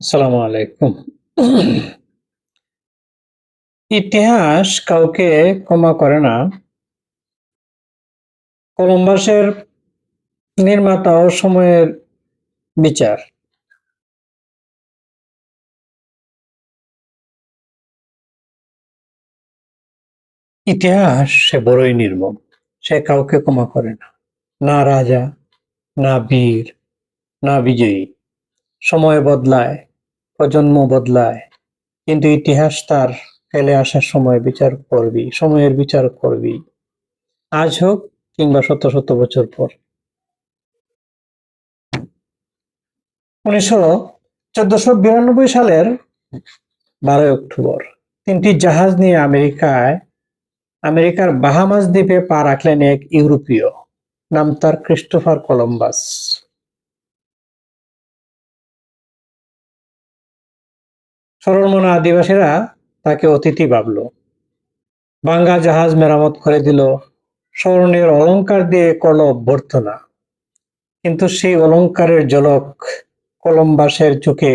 আসসালামু আলাইকুম। ইতিহাস কাউকে ক্ষমা করে না। কলম্বাসের নির্মাতা ও সময়ের বিচার। ইতিহাস সে বড়ই নির্মম। সে কাউকে ক্ষমা করে না। না রাজা, না বীর, না বিজয়ী। সময় বদলায়, প্রজন্ম বদলায়, কিন্তু ইতিহাস তার ফেলে আসার সময় বিচার করবি, সময়ের বিচার করবি। আজ হোক কিংবা শত শত বছর পর। উনিশশো চোদ্দশো বিরানব্বই সালের বারোই অক্টোবর, তিনটি জাহাজ নিয়ে আমেরিকায়, আমেরিকার বাহামাস দ্বীপে পা রাখলেন এক ইউরোপীয়, নাম তার ক্রিস্টোফার কলম্বাস। সরল মনা আদিবাসীরা তাকে অতিথি ভাবল। বাঙ্গা জাহাজ মেরামত করে দিল। স্বর্ণের অলংকার দিয়ে করল অভ্যর্থনা কিন্তু সেই অলংকারের ঝলক কলম্বাসের চোখে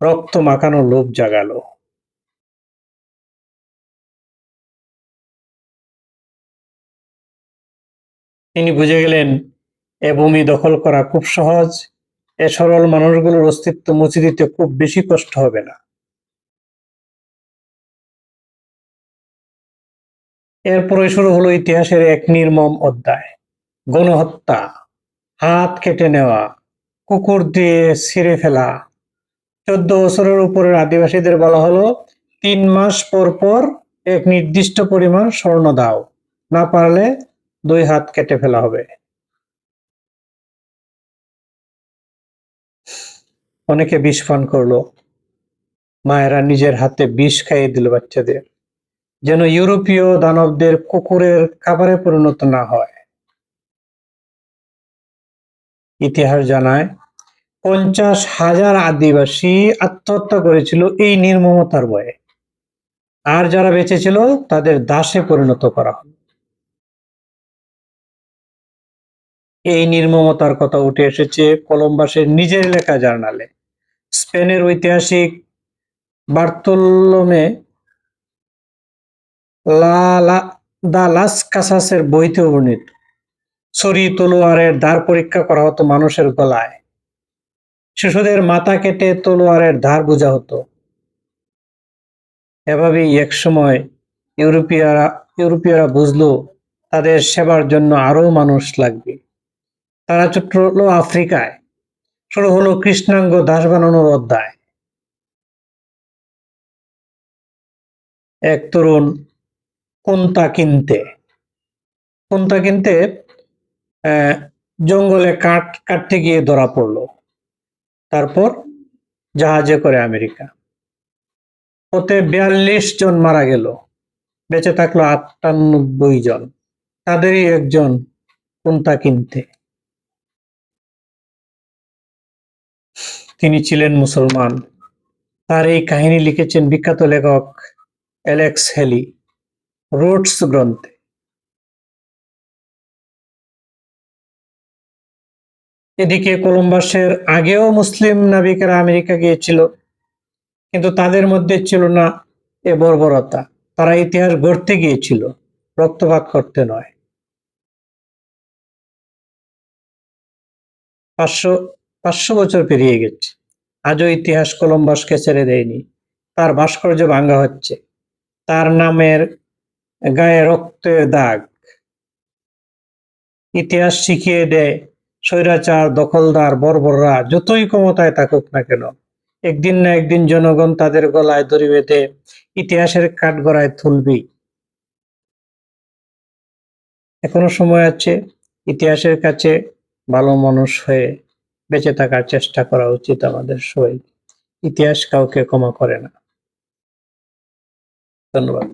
রক্ত মাখানো লোভ জাগালো। তিনি বুঝে গেলেন, এ ভূমি দখল করা খুব সহজ। এ সরল মানুষগুলোর অস্তিত্ব মুছে দিতে খুব বেশি কষ্ট হবে না। এরপরে শুরু হলো ইতিহাসের এক নির্মম অধ্যায়। গণহত্যা, হাত কেটে নেওয়া, কুকুর দিয়ে ছিঁড়ে ফেলা। চোদ্দ বছরের উপরের আদিবাসীদের বলা হলো, তিন মাস পর পর এক নির্দিষ্ট পরিমাণ স্বর্ণ দাও, না পারলে দুই হাত কেটে ফেলা হবে। অনেকে বিষ পান করল। মায়েরা নিজের হাতে বিষ খাইয়ে দিল বাচ্চাদের। যেন ইউরোপীয় দানবদের কুকুরের খাবারে পরিণত না হয়। ইতিহাস জানায়, পঞ্চাশ হাজার আদিবাসী আত্মহত্যা করেছিল এই নির্মমতার ভয়ে। আর যারা বেঁচে ছিল তাদের দাসে পরিণত করা হল। এই নির্মমতার কথা উঠে এসেছে কলম্বাসের নিজের লেখা জার্নালে। স্পেনের ঐতিহাসিক বার্তোলোমে দা লাস কাসাসের বইতে বর্ণিত। ছড়ি, তলোয়ারের ধার পরীক্ষা করা হতো মানুষের গলায়। শিশুদের মাথা কেটে তলোয়ারের ধার বোঝা হতো। এভাবেই এক সময় ইউরোপীয়রা ইউরোপীয়রা বুঝলো, তাদের সেবার জন্য আরও মানুষ লাগবে। তারা ছুটলো আফ্রিকায়। শুরু হলো কৃষ্ণাঙ্গ দাস বানানোর অধ্যায়। এক তরুণ কিনতে? কোনটা কিনতে? জঙ্গলে কাঠ কাটতে গিয়ে ধরা পড়ল। তারপর জাহাজে করে আমেরিকা। ওতে বিয়াল্লিশ জন মারা গেল। বেঁচে থাকল আটানব্বই জন। তাদেরই একজন কোনটা কিনতে? তিনি ছিলেন মুসলমান। তার এই কাহিনী লিখেছেন বিখ্যাত লেখক অ্যালেক্স হেলি। রোডস গ্রন্থে। এদিকে কলম্বাসের আগেও মুসলিম নাবিকেরা আমেরিকা গিয়েছিল, কিন্তু তাদের মধ্যে ছিল না এ বর্বরতা। তারা ইতিহাস গড়তে গিয়েছিল, রক্তপাত করতে নয়। পাঁচশো পাঁচশো বছর পেরিয়ে গেছে। আজও ইতিহাস কলম্বাসকে ছেড়ে দেয়নি। তার ভাস্কর্য ভাঙ্গা হচ্ছে। তার নামের গায়ে রক্তের দাগ। ইতিহাস শিখিয়ে দেয়, স্বৈরাচার, দখলদার, বর্বররা, যতই ক্ষমতায় থাকুক না কেন, একদিন না একদিন জনগণ তাদের গলায় দড়ি বেঁধে ইতিহাসের কাঠগড়ায় তুলবি এখনও সময় আছে, ইতিহাসের কাছে ভালো মানুষ হয়ে বেঁচে থাকার চেষ্টা করা উচিত আমাদের সবাই ইতিহাস কাউকে ক্ষমা করে না। ধন্যবাদ।